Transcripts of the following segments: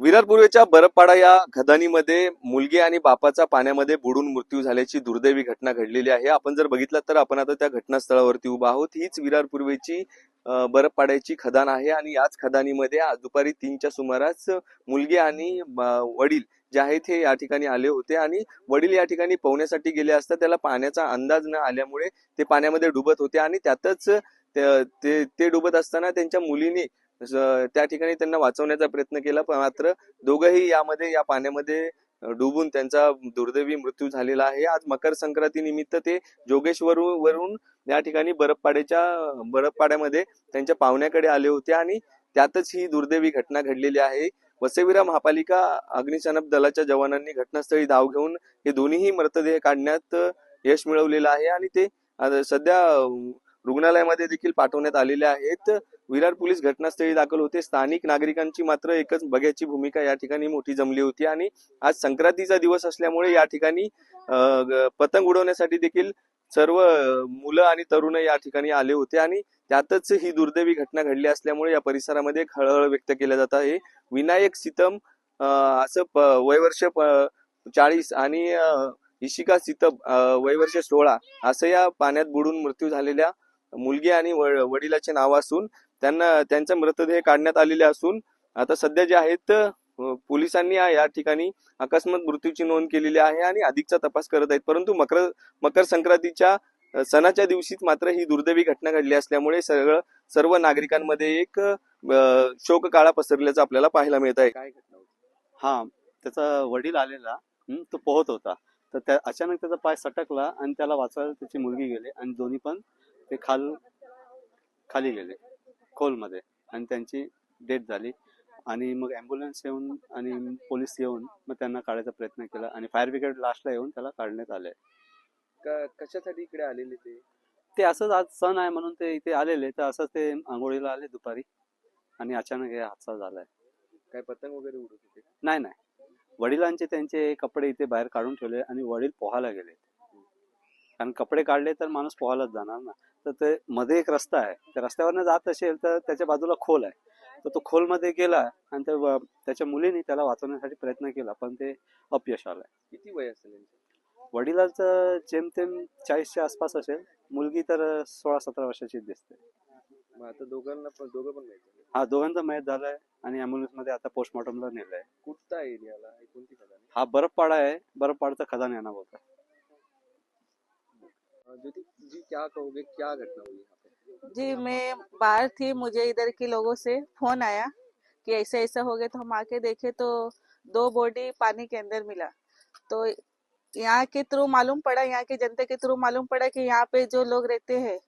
विरार पूर्वेच्या बरपाडा या खदानीमध्ये मुलगी आणि बापाचा पाण्यामध्ये बुडून मृत्यू झाल्याची दुर्दैवी घटना घडलेली आहे. आपण जर बघितलं तर आपण आता त्या घटनास्थळावरती उभा आहोत. हीच विरार पूर्वेची बरपाड्याची खदान आहे आणि याच खदानीमध्ये आज दुपारी तीनच्या सुमारास मुलगी आणि वडील जे आहेत हे या ठिकाणी आले होते आणि वडील या ठिकाणी पोहण्यासाठी गेले असता त्याला पाण्याचा अंदाज न आल्यामुळे ते पाण्यामध्ये डुबत होते आणि त्यातच ते- ते डुबत असताना त्यांच्या मुलीने त्या ठिकाणी त्यांना वाचवण्याचा प्रयत्न केला पण मात्र दोघंही यामध्ये या पाण्यामध्ये डुबून त्यांचा दुर्दैवी मृत्यू झालेला आहे. आज मकर संक्रांती निमित्त ते जोगेश्वर वरून या ठिकाणी बरफपाड्याच्या बरफपाड्यामध्ये त्यांच्या पाहुण्याकडे आले होते आणि त्यातच ही दुर्दैवी घटना घडलेली आहे. वसेविरा महापालिका अग्निशमन दलाच्या जवानांनी घटनास्थळी धाव घेऊन हे दोन्हीही मृतदेह काढण्यात यश मिळवलेलं आहे आणि ते सध्या रुग्णालयामध्ये देखील पाठवण्यात आलेले आहेत. विरार पोलीस घटनास्थळी दाखल होते. स्थानिक नागरिकांची मात्र एकच बघ्याची भूमिका या ठिकाणी मोठी जमली होती आणि आज संक्रांतीचा दिवस असल्यामुळे या ठिकाणी पतंग उडवण्यासाठी देखील सर्व मुलं आणि तरुण या ठिकाणी आले होते आणि त्यातच ही दुर्दैवी घटना घडली असल्यामुळे या परिसरामध्ये एक हळहळ व्यक्त केल्या जात आहे. विनायक सीतम असं वयवर्ष चाळीस आणि इशिका सीतम वयवर्ष सोळा असं या पाण्यात बुडून मृत्यू झालेल्या मुलगी आणि व- वडिलाचे नाव असून त्यांना त्यांचा मृतदेह काढण्यात आलेले असून आता सध्या जे आहेत पोलिसांनी या ठिकाणी अकस्मात मृत्यूची नोंद केलेली आहे आणि अधिकचा तपास करत आहेत. परंतु मकर मकर संक्रांतीच्या सणाच्या दिवशीच मात्र ही दुर्दैवी घटना घडली असल्यामुळे सगळं सर्व नागरिकांमध्ये एक शोक काळा पसरल्याचं आपल्याला पाहायला मिळत आहे. काय घटना हा त्याचा वडील आलेला तो पोहत होता. तर त्या अचानक त्याचा पाय सटकला आणि त्याला वाचवायला त्याची मुलगी गेली आणि दोन्ही पण ते खाल खाली गेले. खोलमध्ये आणि त्यांची डेथ झाली. आणि मग ॲम्ब्युलन्स येऊन आणि पोलीस येऊन मग त्यांना काढायचा प्रयत्न केला. आणि फायर ब्रिगेड लास्टला येऊन त्याला काढण्यात आले. क- कशासाठी इकडे आलेले ते? ते असंच आज सण आहे म्हणून ते इथे आलेले. तर असंच ते आंघोळीला आले दुपारी. आणि अचानक हे हादसा झालाय. काय पतंग वगैरे उडत होते? नाही नाही. वडिलांचे त्यांचे कपडे इथे बाहेर काढून ठेवले आणि वडील पोहायला गेले. कारण कपडे काढले तर माणूस पोहायलाच जाणार ना. तर ते मध्ये एक रस्ता आहे. त्या रस्त्यावरनं जात असेल तर त्याच्या बाजूला खोल आहे. तर तो खोलमध्ये गेला आणि त्या त्याच्या मुलीने त्याला वाचवण्यासाठी प्रयत्न केला पण ते अपयश आलंय किती वय असेल? वडिलांचं जेमतेम चाळीसच्या आसपास असेल. मुलगी तर सोळा सतरा वर्षाची दिसते. आता दोघांना पण दोघं पण. हा दोघांचा मयत झालाय आणि अँब्युलन्समध्ये आता पोस्टमॉर्टमला नेलंय. कुठचा एरियाला कोणती खदान हा बर्फपाडा आहे. बर्फपाडाचा खदान यांना बोलतात ज्योति जी, क्या कहोगे? क्या घटना हुई यहाँ पे? जी, मैं बाहर थी, मुझे इधर के लोगों से फ़ोन आया कि ऐसा ऐसा हो गया तो हम आके देखे तो दो बॉडी पानी के अंदर मिला। तो यहाँ के थ्रू मालूम पड़ा, यहाँ के जनता के थ्रू मालूम पड़ा कि यहाँ पे जो लोग रहते हैं,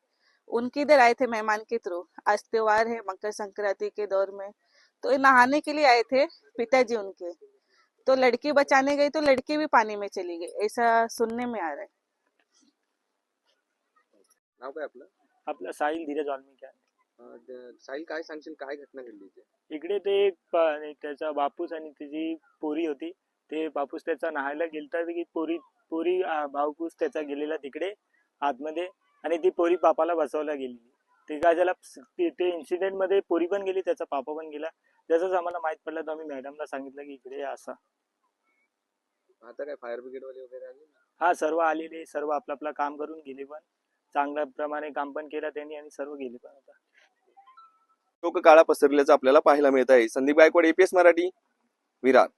उनके इधर आए थे मेहमान के थ्रू आज त्योहार है, मकर संक्रांति के दौर में। तो नहाने के लिए आए थे पिताजी उनके। तो लड़की बचाने गई तो लड़की भी पानी में चली गई, ऐसा सुनने में आ रहा है। नाव काय आपलं? आपला साहिल धीरज वाल्मिकी आहे. अं, द- साहिल काय सांगशील? काय घटना घडली इथे? इकडे ते प- त्याचा बापूस आणि त्याची पोरी होती. ते बापूस त्याचा नहायला गेलता की पोरी पोरी आ, बापूस त्याचा गेलेला तिकडे आतमध्ये. आणि ती पोरी बापाला बसवायला गेलेली. ते काय झाला? ते- ते इन्सिडेंटमध्ये पोरी पण गेली त्याचा पापा पण गेला. जसंच आम्हाला माहीत पडलं तर आम्ही मॅडमला सांगितलं की इकडे असा. आता काय फायर ब्रिगेड वाले वगैरे आले हा सर्व आलेले सर्व आपलं आपलं काम करून गेले पण. चांगल्या प्रमाणे काम पण केलं त्यांनी आणि सर्व गेले पण आता. शोककाळा पसरल्याचं आपल्याला पाहायला मिळत आहे संदीप गायकवाड एपीएस मराठी विरार.